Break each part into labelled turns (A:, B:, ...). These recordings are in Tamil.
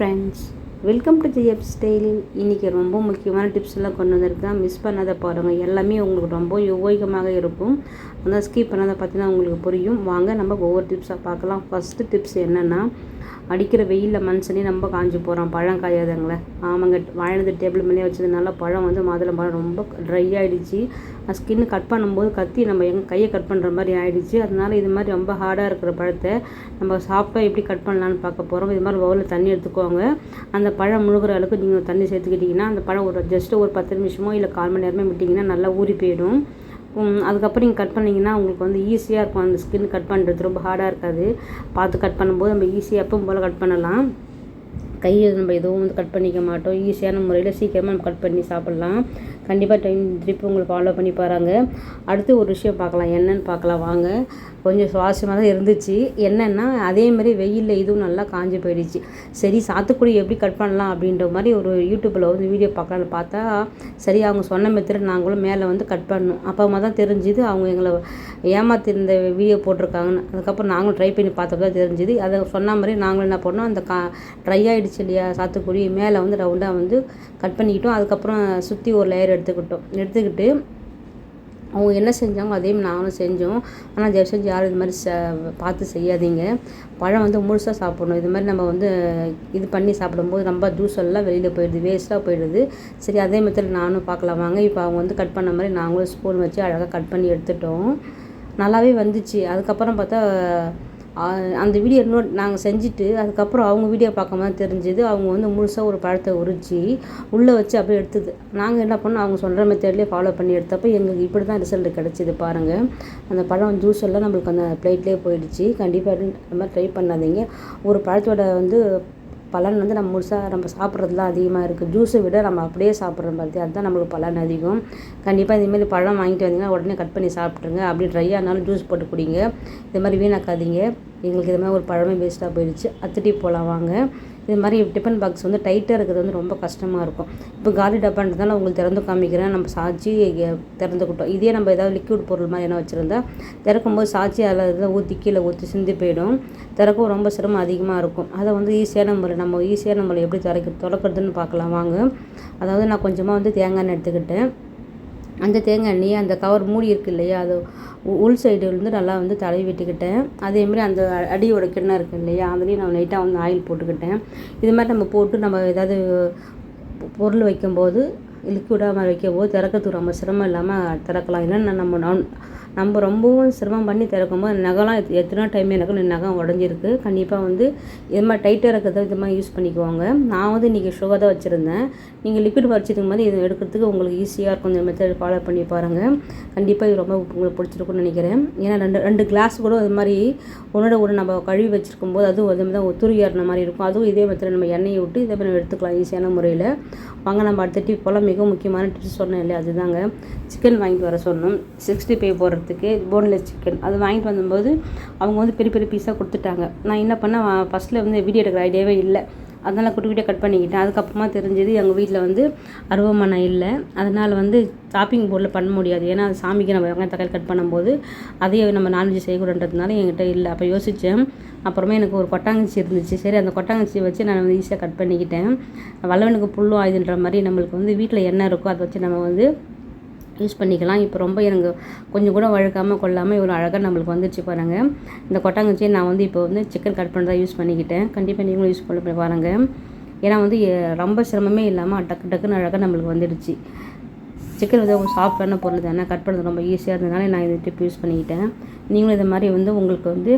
A: Friends welcome to Jaya style இன்றைக்கி ரொம்ப முக்கியமான டிப்ஸ் எல்லாம் கொண்டு வந்திருக்கேன் மிஸ் பண்ணாத பாருங்கள் எல்லாமே உங்களுக்கு ரொம்ப யோகமாக இருக்கும். அந்த ஸ்கிப் பண்ணாத பார்த்தீங்கன்னா உங்களுக்கு புரியும். வாங்க நம்ம ஒவ்வொரு டிப்ஸாக பார்க்கலாம். ஃபஸ்ட்டு டிப்ஸ் என்னென்னா அடிக்கிற வெயிலில் மனுஷனே ரொம்ப காஞ்சி போகிறான் பழம் காயாதுங்களே ஆமாங்க வாழ்ந்து டேபிள் மேலே வச்சதுனால பழம் வந்து மாதுளை பழம் ரொம்ப ட்ரை ஆகிடுச்சு ஸ்கின் கட் பண்ணும்போது கத்தி நம்ம எங்கள் கையை கட் பண்ணுற மாதிரி ஆகிடுச்சு அதனால இது மாதிரி ரொம்ப ஹார்டாக இருக்கிற பழத்தை நம்ம சாப்பிட்டா எப்படி கட் பண்ணலான்னு பார்க்க போகிறோம் இது மாதிரி பவுலில் தண்ணி எடுத்துக்கோங்க. அந்த பழம் முழுகிற அளவுக்கு நீங்கள் தண்ணி சேர்த்துக்கிட்டிங்கன்னா அந்த பழம் ஒரு ஜஸ்ட்டு ஒரு பத்து நிமிஷமோ இல்லை கால் மணி நேரமே விட்டிங்கன்னா நல்லா ஊறி போயிடும். அதுக்கப்புறம் நீங்கள் கட் பண்ணிங்கன்னா உங்களுக்கு வந்து ஈஸியாக இருக்கும். அந்த ஸ்கின் கட் பண்ணுறது ரொம்ப ஹார்டாக இருக்காது. பார்த்து கட் பண்ணும்போது நம்ம ஈஸியாக எப்பவும் போல் கட் பண்ணலாம். கையை நம்ம எதுவும் வந்து கட் பண்ணிக்க மாட்டோம். ஈஸியான முறையில் சீக்கிரமாக நம்ம கட் பண்ணி சாப்பிட்லாம். கண்டிப்பாக டைம் திருப்பி உங்களுக்கு ஃபாலோ பண்ணி பாருங்க. அடுத்து ஒரு விஷயம் பார்க்கலாம். என்னென்னு பார்க்கலாம். வாங்க. கொஞ்சம் சுவாசமாக தான் இருந்துச்சு. என்னென்னா அதேமாதிரி வெயிலில் இதுவும் நல்லா காஞ்சி போயிடுச்சு. சரி சாத்துக்குடி எப்படி கட் பண்ணலாம் அப்படின்ற மாதிரி ஒரு யூடியூப்பில் வந்து வீடியோ பார்க்கலான்னு பார்த்தா சரி அவங்க சொன்ன மெத்தட் நாங்களும் மேலே வந்து கட் பண்ணோம் அப்போ தான் தெரிஞ்சுது அவங்க எங்களை ஏமாற்றி இந்த வீடியோ போட்டிருக்காங்கன்னு. அதுக்கப்புறம் நாங்களும் ட்ரை பண்ணி பார்த்தப்ப தான் தெரிஞ்சுது. அதை சொன்ன மாதிரி நாங்களும் என்ன பண்ணோம் அந்த கா ட்ரை ஆகிடுச்சு இல்லையா சாத்துக்குடி மேலே வந்து ரவுண்டாக வந்து கட் பண்ணிக்கிட்டோம். அதுக்கப்புறம் சுற்றி ஒரு லேயர் எடுத்துக்கிட்டோம். எடுத்துக்கிட்டு அவங்க என்ன செஞ்சாங்க அதே நானும் செஞ்சோம். ஆனால் தயவு செஞ்சு யாரும் இது மாதிரி ச பார்த்து செய்யாதீங்க. பழம் வந்து முழுசாக சாப்பிடணும். இது மாதிரி நம்ம வந்து இது பண்ணி சாப்பிடும்போது ரொம்ப ஜூஸ் எல்லாம் வெளியில் போயிடுது வேஸ்ட்டாக போயிடுது. சரி அதே மாதிரி நானும் பார்க்கலாம் வாங்க இப்போ அவங்க வந்து கட் பண்ண மாதிரி நாங்களும் ஸ்பூன் வச்சு அழகாக கட் பண்ணி எடுத்துட்டோம். நல்லாவே வந்துச்சு. அதுக்கப்புறம் பார்த்தா அந்த வீடியோ இன்னொரு நாங்கள் செஞ்சுட்டு அதுக்கப்புறம் அவங்க வீடியோ பார்க்கும்போது தெரிஞ்சுது அவங்க வந்து முழுசாக ஒரு பழத்தை உரித்து உள்ளே வச்சு அப்படியே எடுத்தது. நாங்கள் என்ன பண்ணோம் அவங்க சொல்கிற மெத்தட்லேயே ஃபாலோ பண்ணி எடுத்தப்போ எங்களுக்கு இப்படி தான் ரிசல்ட் கிடச்சிது பாருங்கள் அந்த பழம் ஜூஸ் எல்லாம் நம்மளுக்கு அந்த பிளேட்லேயே போயிடுச்சு. கண்டிப்பாக அந்த மாதிரி ட்ரை பண்ணாதீங்க. ஒரு பழத்தோட வந்து பலன் வந்து நம்ம முழுசாக நம்ம சாப்பிட்றதுலாம் அதிகமாக இருக்குது ஜூஸை விட நம்ம அப்படியே சாப்பிட்ற மாதிரி அதுதான் நம்மளுக்கு பலன் அதிகம். கண்டிப்பாக இதேமாரி பழம் வாங்கிட்டு வந்தீங்கன்னா உடனே கட் பண்ணி சாப்பிட்ருங்க அப்படி ட்ரையாக இருந்தாலும் ஜூஸ் போட்டு குடிங்க. இது மாதிரி வீணாக்காதீங்க. எங்களுக்கு இது மாதிரி ஒரு பழமே வேஸ்ட்டாக போயிடுச்சு. அத்துட்டி போகலாம் வாங்க. இது மாதிரி டிஃபன் பாக்ஸ் வந்து டைட்டாக இருக்கிறது வந்து ரொம்ப கஷ்டமாக இருக்கும். இப்போ காலி டப்பான்றதால உங்களுக்கு திறந்து காமிக்கிறேன். நம்ம சாச்சி திறந்துக்கிட்டோம் இதே நம்ம ஏதாவது லிக்விட் பொருள் மாதிரி என்ன வச்சுருந்தா திறக்கும்போது சாச்சி அதில் இதில் ஊற்றி கீழே ஊற்றி சிந்தி போயிடும். திறக்கவும் ரொம்ப சிரமம் அதிகமாக இருக்கும். அதை வந்து ஈஸியான முறை நம்ம ஈஸியாக நம்மளை எப்படி திறக்க திறக்கிறதுன்னு பார்க்கலாம். வாங்க. அதாவது நான் கொஞ்சமாக வந்து தேங்காய் எண்ணெய் எடுத்துக்கிட்டேன். அந்த தேங்காய் எண்ணெயை அந்த கவர் மூடி இருக்கு இல்லையா அது உள் சைடு வந்து நல்லா வந்து தடவி விட்டுக்கிட்டேன். அதேமாரி அந்த அடியோட கிண்ணம் இருக்குது இல்லையா அதுலேயும் நான் லைட்டாக வந்து ஆயில் போட்டுக்கிட்டேன். இது மாதிரி நம்ம போட்டு நம்ம ஏதாவது பொருள் வைக்கும்போது லிக்விடாக வைக்கும்போது திறக்கிறதுக்கு ரொம்ப சிரமம் இல்லாமல் திறக்கலாம். இல்லைன்னா நம்ம நான் நம்ம ரொம்பவும் சிரமம் பண்ணி திறக்கும்போது நகைலாம் எத்தனை டைம் எனக்கு நகம் உடஞ்சிருக்கு. கண்டிப்பாக வந்து இது மாதிரி டைட்டாக இருக்கிறத இது மாதிரி யூஸ் பண்ணிக்குவாங்க. நான் வந்து இன்றைக்கி ஷுகர் தான் வச்சுருந்தேன். நீங்கள் லிக்விட் வச்சுருக்கும் போது இது எடுக்கிறதுக்கு உங்களுக்கு ஈஸியாக இருக்கும் இந்த மெத்தட் ஃபாலோ பண்ணி பாருங்கள் கண்டிப்பாக இது ரொம்ப உங்களுக்கு பிடிச்சிருக்குன்னு நினைக்கிறேன். ஏன்னா ரெண்டு ரெண்டு கிளாஸ் கூட இது மாதிரி ஒன்றோட ஒன்று நம்ம கழுவி வச்சுருக்கும் போது அதுவும் அது மாதிரி தான் ஒத்துரு ஏறின மாதிரி இருக்கும். அதுவும் இதே மெத்தட் நம்ம எண்ணெயை விட்டு இதே மாதிரி எடுத்துக்கலாம் ஈஸியான முறையில். வாங்க நம்ம அடுத்த டிப் போல் மிக முக்கியமான டிப்ஸ் சொன்னேன் இல்லையா? அதுதாங்க. சிக்கன் வாங்கிட்டு வர சொன்னோம். சிக்ஸ்டி ஃபைவ் போடுறது. போடுறதுக்கு போன்லெஸ் சிக்கன் அது வாங்கிட்டு வந்தபோது அவங்க வந்து பெரிய பெரிய பீஸாக கொடுத்துட்டாங்க. நான் என்ன பண்ணேன் ஃபஸ்ட்டில் வந்து வீடியோ எடுக்கிற ஐடியாவே இல்லை. அதனால் குட்டி குட்டியாக கட் பண்ணிக்கிட்டேன். அதுக்கப்புறமா தெரிஞ்சது எங்கள் வீட்டில் வந்து அருவமனை இல்லை. அதனால் வந்து ஷாப்பிங் போர்டில் பண்ண முடியாது. ஏன்னா அது சாமிக்கு நம்ம வெங்காயம் தக்காளி கட் பண்ணும்போது அதையே நம்ம நான்வெஜ் செய்யக்கூடாதுன்றதுனால என்கிட்ட இல்லை. அப்போ யோசித்தேன் அப்புறமே எனக்கு ஒரு கொட்டாங்கச்சி இருந்துச்சு. சரி அந்த கொட்டாங்கச்சி வச்சு நான் வந்து ஈஸியாக கட் பண்ணிக்கிட்டேன். வல்லவனுக்கு புல்லும் ஆயுதுன்ற மாதிரி நம்மளுக்கு வந்து வீட்டில் என்ன இருக்கோ அதை வச்சு நம்ம வந்து யூஸ் பண்ணிக்கலாம். இப்போ ரொம்ப எனக்கு கொஞ்சம் கூட வழுக்காமல் கொள்ளாமல் இவ்வளோ அழகாக நம்மளுக்கு வந்துச்சு பாருங்கள் இந்த கொட்டாங்குச்சியை நான் வந்து இப்போ வந்து சிக்கன் கட் பண்ணுறதா யூஸ் பண்ணிக்கிட்டேன். கண்டிப்பாக நீங்களும் யூஸ் பண்ணி பாருங்கள் ஏன்னா வந்து ரொம்ப சிரமமே இல்லாமல் டக்கு டக்குன்னு அழகாக நம்மளுக்கு வந்துடுச்சு. சிக்கன் வந்து ஒரு சாஃப்டான பொருள் தானே கட் பண்ணுறது ரொம்ப ஈஸியாக இருந்ததுனால நான் இந்த டிப் யூஸ் பண்ணிக்கிட்டேன். நீங்களும் இதை மாதிரி வந்து உங்களுக்கு வந்து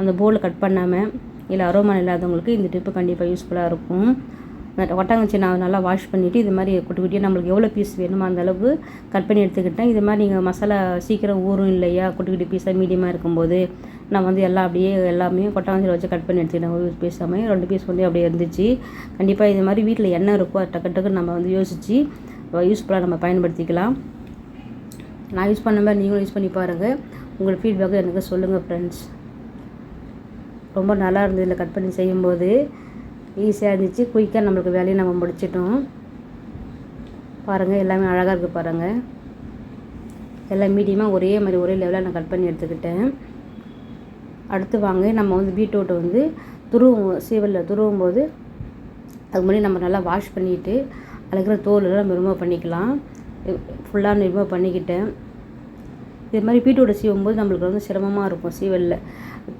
A: அந்த போலில் கட் பண்ணாமல் இல்லை அரோமா இல்லாதவங்களுக்கு இந்த டிப்பு கண்டிப்பாக யூஸ்ஃபுல்லாக இருக்கும். ஒட்டாங்கச்சி நான் நல்லா வாஷ் பண்ணிவிட்டு இது மாதிரி குட்டி குட்டியாக நம்மளுக்கு எவ்வளோ பீஸ் வேணுமோ அந்த அளவுக்கு கட் பண்ணி எடுத்துக்கிட்டேன். இது மாதிரி நீங்கள் மசாலா சீக்கிரம் ஊறும் இல்லையா? குட்டி குட்டி பீஸாக மீடியமாக இருக்கும்போது நான் வந்து எல்லாம் அப்படியே எல்லாமே கொட்டாங்கச்சியில் வச்சு கட் பண்ணி எடுத்துக்கிட்டேன். ஒரு பீஸ் சமயம் ரெண்டு பீஸ் வந்து அப்படியே இருந்துச்சு. கண்டிப்பாக இது மாதிரி வீட்டில் என்ன இருக்கோ டக்கு டக்குன்னு நம்ம வந்து யோசித்து யூஸ்ஃபுல்லாக நம்ம பயன்படுத்திக்கலாம். நான் யூஸ் பண்ண மாதிரி நீங்களும் யூஸ் பண்ணி பாருங்கள் உங்களோட ஃபீட்பேக்கை எனக்கு சொல்லுங்கள் ஃப்ரெண்ட்ஸ் ரொம்ப நல்லா இருந்தது இல்லை கட் பண்ணி செய்யும்போது. ஈஸியாக இருந்துச்சு. குயிக்காக நம்மளுக்கு வேலையை நம்ம முடிச்சிட்டோம். பாருங்கள் எல்லாமே அழகாக இருக்குது பாருங்கள் எல்லாம் மீடியமாக ஒரே மாதிரி ஒரே லெவலில் நான் கட் பண்ணி எடுத்துக்கிட்டேன். அடுத்து வாங்க நம்ம வந்து பீட்ரூட்டை வந்து துருவும் சீவலில் துருவும் போது அதுக்கு முன்னாடி நம்ம நல்லா வாஷ் பண்ணிவிட்டு அழகிற தோலெல்லாம் நம்ம ரிமூவ் பண்ணிக்கலாம். ஃபுல்லாக ரிமூவ் பண்ணிக்கிட்டேன். இது மாதிரி பீட்ரூட்டை சீவும் போது நம்மளுக்கு வந்து சிரமமாக இருக்கும் சீவலில்.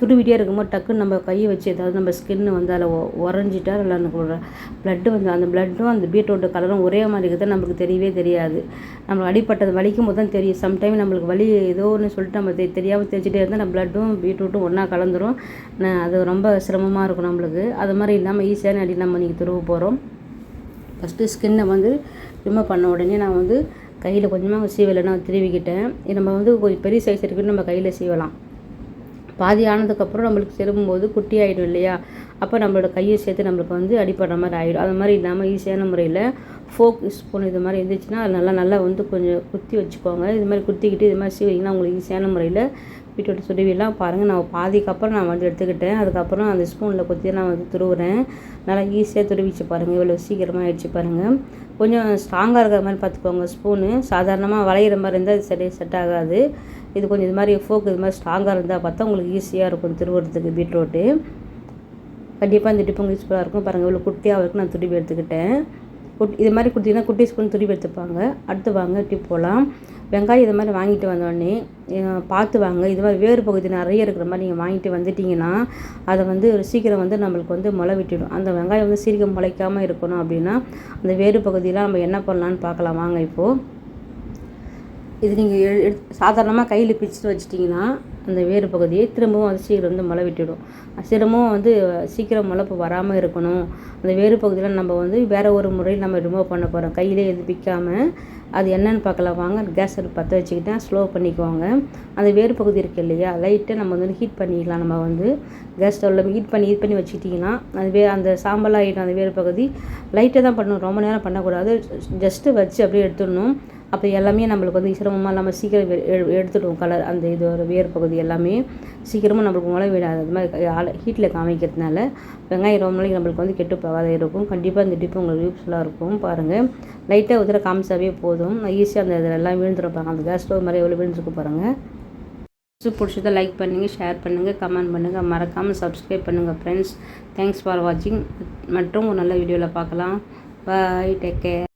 A: துருவிட்டே இருக்கும்போது டக்குன்னு நம்ம கையை வச்சு ஏதாவது நம்ம ஸ்கின்னு வந்து அதில் உறைஞ்சிட்டா நல்லா எனக்கு ப்ளட்டு வந்து அந்த ப்ளட்டும் அந்த பீட்ரூட்டு கலரும் ஒரே மாதிரி இருக்கிறது நம்மளுக்கு தெரியவே தெரியாது. நம்ம அடிப்பட்டது வலிக்கும் போது தான் தெரியும். சம்டைம் நம்மளுக்கு வலி ஏதோ ஒன்று சொல்லிட்டு நம்ம தெ தெரியாமல் தெரிஞ்சுட்டே இருந்தால் நம்ம ப்ளட்டும் பீட்ரூட்டும் ஒன்றா கலந்துரும். அது ரொம்ப சிரமமாக இருக்கும் நம்மளுக்கு. அது மாதிரி இல்லாமல் ஈஸியான அடி நம்ம இன்றைக்கி துருவ போகிறோம் ஃபஸ்ட்டு ஸ்கின்னை வந்து ரிமூவ் பண்ண உடனே நான் வந்து கையில் கொஞ்சமாக சீவலை நான் திருவிக்கிட்டேன். நம்ம வந்து கொஞ்சம் பெரிய சைஸ் இருக்குன்னு நம்ம கையில் சீவலாம். பாதி ஆனதுக்கப்புறம் நம்மளுக்கு செரும்பும்போது குட்டி ஆகிடும் இல்லையா? அப்போ நம்மளோட கையை சேர்த்து நம்மளுக்கு வந்து அடிப்படுற மாதிரி ஆகிடும் அது மாதிரி இல்லாமல் ஈஸியான முறையில் ஃபோக் ஸ்பூன் இது மாதிரி இருந்துச்சுன்னா அது நல்லா நல்லா வந்து கொஞ்சம் குத்தி வச்சுக்கோங்க. இது மாதிரி குத்திக்கிட்டு இது மாதிரி சீவிங்கன்னா உங்களுக்கு ஈஸியான முறையில் பீட்ரூட் சுடுவிலாம் பாருங்கள் நான் பாதிக்கு அப்புறம் நான் வந்து எடுத்துக்கிட்டேன். அதுக்கப்புறம் அந்த ஸ்பூனில் குத்தி நான் வந்து துருவுறேன். நல்லா ஈஸியாக துருவிச்சு பாருங்கள் இவ்வளோ சீக்கிரமாக ஆயிடுச்சு பாருங்கள் கொஞ்சம் ஸ்ட்ராங்காக இருக்கிற மாதிரி பார்த்துக்கோங்க ஸ்பூனு சாதாரணமாக வளையிற மாதிரி இருந்தால் இது சரி செட் ஆகாது. இது கொஞ்சம் இது மாதிரி ஃபோக் இது மாதிரி ஸ்ட்ராங்காக இருந்தால் பார்த்தா உங்களுக்கு ஈஸியாக இருக்கும் திருவுறதுக்கு பீட்ரூட்டு கண்டிப்பாக இந்த டிப்பு உங்களுக்கு யூஸ்ஃபுல்லாக இருக்கும் பாருங்கள் இவ்வளோ குட்டியாக இருக்கும் நான் துடிப்பு எடுத்துக்கிட்டேன். குட் இது மாதிரி கொடுத்தீங்கன்னா குட்டி ஸ்பூன் துடிப்பு எடுத்துப்பாங்க. அடுத்து வாங்க டிப் போகலாம் வெங்காயம் இது மாதிரி வாங்கிட்டு வந்தோடனே பார்த்து வாங்க. இது மாதிரி வேறு பகுதி நிறைய இருக்கிற மாதிரி நீங்கள் வாங்கிட்டு வந்துட்டிங்கன்னா அதை வந்து ஒரு சீக்கிரம் வந்து நம்மளுக்கு வந்து முளை விட்டுடும். அந்த வெங்காயம் வந்து சீக்கிரம் முளைக்காமல் இருக்கணும் அப்படின்னா அந்த வேறு பகுதியெலாம் நம்ம என்ன பண்ணலான்னு பார்க்கலாம். வாங்க இப்போது இது நீங்கள் எடுத்து சாதாரணமாக கையில் பிச்சுட்டு வச்சிட்டிங்கன்னா அந்த வேறு பகுதியை திரும்பவும் அது சீக்கிரம் வந்து முளை விட்டுடும். சிரமம் வந்து சீக்கிரம் முளைப்பு வராமல் இருக்கணும். அந்த வேறு பகுதியில் நம்ம வந்து வேறு ஒரு முறையில் நம்ம ரிமூவ் பண்ண போகிறோம் கையிலே எது பிக்காமல் அது என்னென்னு பார்க்கலாம். வாங்க கேஸ் அடுப்பு பற்ற வச்சுக்கிட்டேன் ஸ்லோ பண்ணிக்குவாங்க. அந்த வேறு பகுதி இருக்குது இல்லையா லைட்டாக நம்ம வந்து ஹீட் பண்ணிக்கலாம் நம்ம வந்து கேஸ் ஸ்டவ்வில் ஹீட் பண்ணி ஹீட் பண்ணி வச்சுக்கிட்டிங்கன்னா அது வே அந்த சாம்பல் ஆகிடும். அந்த வேறு பகுதி லைட்டாக தான் பண்ணணும் ரொம்ப நேரம் பண்ணக்கூடாது. ஜஸ்ட்டு வச்சு அப்படியே எடுத்துடணும். அப்போ எல்லாமே நம்மளுக்கு வந்து சிரமமாக இல்லாமல் சீக்கிரம் எடுத்துடுவோம். கலர் அந்த இது ஒரு வேர் பகுதி எல்லாமே சீக்கிரமாக நம்மளுக்கு முளை விடாது அது மாதிரி ஹீட்டில் காமிக்கிறதுனால வெங்காயம் ரொம்ப நாளைக்கு நம்மளுக்கு வந்து கெட்டு போகாத இருக்கும். கண்டிப்பாக இந்த டிப்பு உங்களுக்கு யூஸ்ஃபுல்லாக இருக்கும். பாருங்கள் லைட்டாக உதிர காமிச்சாவே போதும். ஈஸியாக அந்த இதில் எல்லாம் விழுந்துருப்பாங்க அந்த கேஸ் ஸ்டவ் மாதிரி எவ்வளோ விழுந்துருக்கு பாருங்கள் பிடிச்சதை லைக் பண்ணுங்கள் ஷேர் பண்ணுங்கள் கமெண்ட் பண்ணுங்கள் மறக்காமல் சப்ஸ்கிரைப் பண்ணுங்கள் ஃப்ரெண்ட்ஸ் தேங்க்ஸ் ஃபார் வாட்சிங் மற்றும் ஒரு நல்ல வீடியோவில் பார்க்கலாம். Bye take care